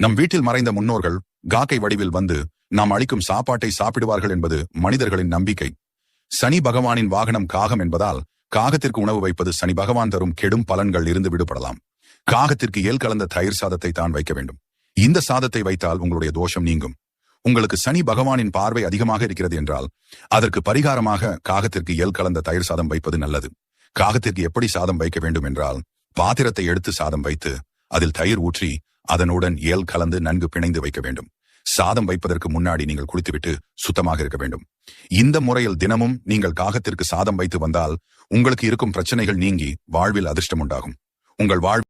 நம் வீட்டில் மறைந்த முன்னோர்கள் காக்கை வடிவில் வந்து நாம் அளிக்கும் சாப்பாட்டை சாப்பிடுவார்கள் என்பது மனிதர்களின் நம்பிக்கை. சனி பகவானின் வாகனம் காகம் என்பதால் காகத்திற்கு உணவு வைப்பது சனி பகவான் தரும் கெடும் பலன்கள் இருந்து விடுபடலாம். காகத்திற்கு ஏல் கலந்த தயிர் சாதத்தை தான் வைக்க வேண்டும். இந்த சாதத்தை வைத்தால் உங்களுடைய தோஷம் நீங்கும். உங்களுக்கு சனி பகவானின் பார்வை அதிகமாக இருக்கிறது என்றால் அதற்கு பரிகாரமாக காகத்திற்கு ஏல் கலந்த தயிர் சாதம் வைப்பது நல்லது. காகத்திற்கு எப்படி சாதம் வைக்க வேண்டும் என்றால் பாத்திரத்தை எடுத்து சாதம் வைத்து அதில் தயிர் ஊற்றி அதனுடன் ஏல் கலந்து நன்கு பிணைந்து வைக்க வேண்டும். சாதம் வைப்பதற்கு முன்னாடி நீங்கள் குளித்துவிட்டு சுத்தமாக இருக்க வேண்டும். இந்த முறையில் தினமும் நீங்கள் காகத்திற்கு சாதம் வைத்து வந்தால் உங்களுக்கு இருக்கும் பிரச்சனைகள் நீங்கி வாழ்வில் அதிர்ஷ்டம் உண்டாகும். உங்கள் வாழ்